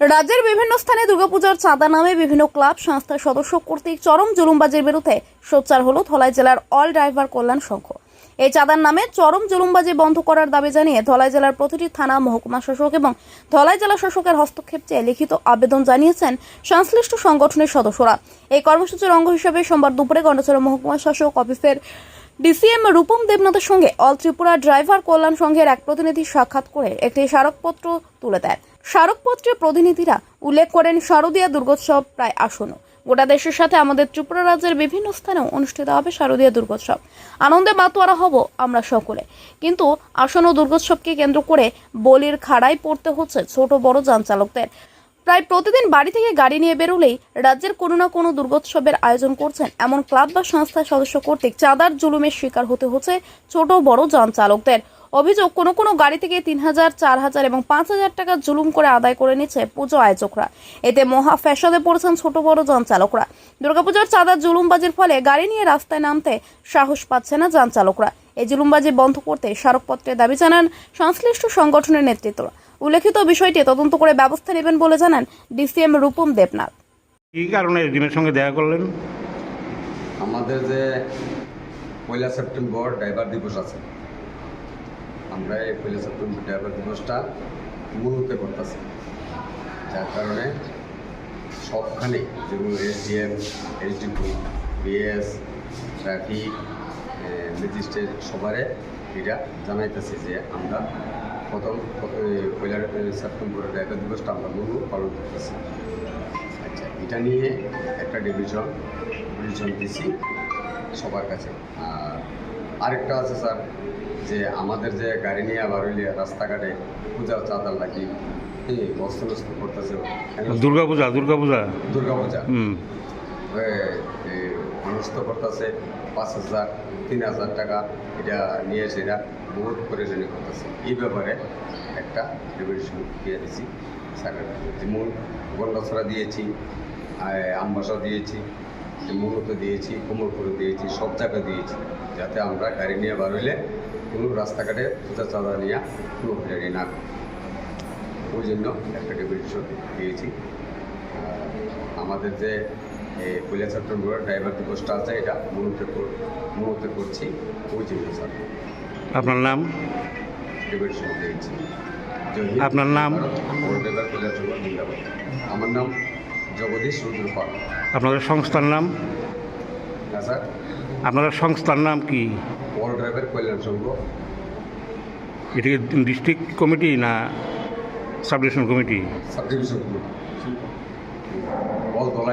রাজ্যের বিভিন্ন স্থানে দুর্গাপূজার চাঁদা নামে বিভিন্ন ক্লাব, সংস্থার সদস্য কর্তৃক চরম জুলুমবাজির বিরুদ্ধে সোচ্চার হল ধলাই জেলার অল ড্রাইভার কল্যাণ সংঘ। এই চাঁদার নামে চরম জুলুমবাজি বন্ধ করার দাবি জানিয়ে ধলাই জেলার প্রতিটি থানা, মহকুমা শাসক এবং ধলাই জেলা শাসকের হস্তক্ষেপ চেয়ে লিখিত আবেদন জানিয়েছেন সংশ্লিষ্ট সংগঠনের সদস্যরা। এই কর্মসূচির অঙ্গ হিসেবে সোমবার দুপুরে গন্ডাছড়া মহকুমা শাসক অফিসের ডিসিএম রূপম দেবনাথের সঙ্গে অল ত্রিপুরা ড্রাইভার কল্যাণ সংঘের এক প্রতিনিধি সাক্ষাৎ করে একটি স্মারকপত্র তুলে দেন। স্মারকপত্রে প্রতিনিধিরা উল্লেখ করেন শারদীয়া দুর্গোৎসব প্রায় আসন্ন। গোটা দেশের সাথে আমাদের ত্রিপুরা রাজ্যের বিভিন্ন স্থানেও অনুষ্ঠিত হবে শারদীয় দুর্গোৎসব। আনন্দে মাতোয়ারা হব আমরা সকলে। কিন্তু আসন্ন দুর্গোৎসবকে কেন্দ্র করে বলির খাড়ায় পড়তে হচ্ছে ছোট বড় যান চালকদের। প্রায় প্রতিদিন বাড়ি থেকে গাড়ি নিয়ে বেরোলেই রাজ্যের কোনো না কোনো দুর্গোৎসবের আয়োজন করছেন এমন ক্লাব বা সংস্থার সদস্য কর্তৃক চাঁদার জুলুমের শিকার হতে হচ্ছে ছোট বড় যান চালকদের। অভিযোগ কোনো কোনো গাড়ি থেকে তিন হাজার চার হাজার এবং পাঁচ হাজার টাকা জুলুম করে আদায় করে নিচ্ছে পুজো আয়োজকরা। এতে মহা ফ্যাসাদে পড়েছেন ছোট বড় যান চালকরা দুর্গাপুজোর চাঁদার জুলুমবাজির ফলে গাড়ি নিয়ে রাস্তায় নামতে সাহস পাচ্ছে না যান চালকরা এই জুলুমবাজি বন্ধ করতে স্মারকপত্রে দাবি জানান সংশ্লিষ্ট সংগঠনের নেতৃত্বরা। উল্লেখিত বিষয়টি তদন্ত করে ব্যবস্থা নেবেন বলে জানান ডিসিএম রূপম দেবনাথ। কী কারণে ডিমের সঙ্গে দেখা করলেন? আমাদের যে পয়লা সেপ্টেম্বর ড্রাইভার দিবস আছে। আমরা এই সেপ্টেম্বর ড্রাইভার দিবসটা মূলত করতেছি যার কারণে সবখানে যেমন SDM HDP BS traffic magistrate সবারে এটা জানাইতেছি যে আমরা প্রথম- পয়লা সেপ্টেম্বর ড্রাইভার দিবসটা আমরা মূল পালন করতেছি। আচ্ছা এটা নিয়ে একটা ডিভিশন ডিভিশন দিছি সবার কাছে। আর আরেকটা আছে স্যার যে আমাদের যে গাড়ি নিয়ে আবার রাস্তাঘাটে পূজা চাঁদার লাগি এই বস্ত্র নষ্ট করতেছে দুর্গাপূজা দুর্গাপূজা দুর্গা পূজা হুম। মানুষ করতেছে পাঁচ হাজার তিন হাজার টাকা এটা নিয়ে সেটা বহুত পরেশানি করতেছে। এই ব্যাপারে একটা ডিভিশন দিয়ে দিয়েছি স্যারের যেমন গন্ডাছড়া দিয়েছি আমবাসা দিয়েছি মূলত দিয়েছি কোমরপুরে দিয়েছি সব জায়গায় দিয়েছি। যাতে আমরা গাড়ি নিয়ে বার হইলে কোনো রাস্তাঘাটে পূজা চাঁদা নিয়ে কোনো গাড়ি না করি। ওই জন্য একটা ডেপুটেশন দিয়েছি। আমাদের যে এই পয়লা সেপ্টেম্বর ড্রাইভার দিবসটা আছে এটা মুহূর্তে মুহূর্তে করছি। ওই জন্য স্যার আপনার নাম? ডেপুটেশন দিয়েছি। আপনার নাম? আমার নাম জগদীশ রুদ্র পাল আপনাদের সংস্থার নাম? হ্যাঁ স্যার আপনাদের সংস্থার নাম কি? ওয়ার্ল্ড ড্রাইভার কল্যাণ সংঘ এটা কি ডিস্ট্রিক্ট কমিটি না subdivision committee subdivision all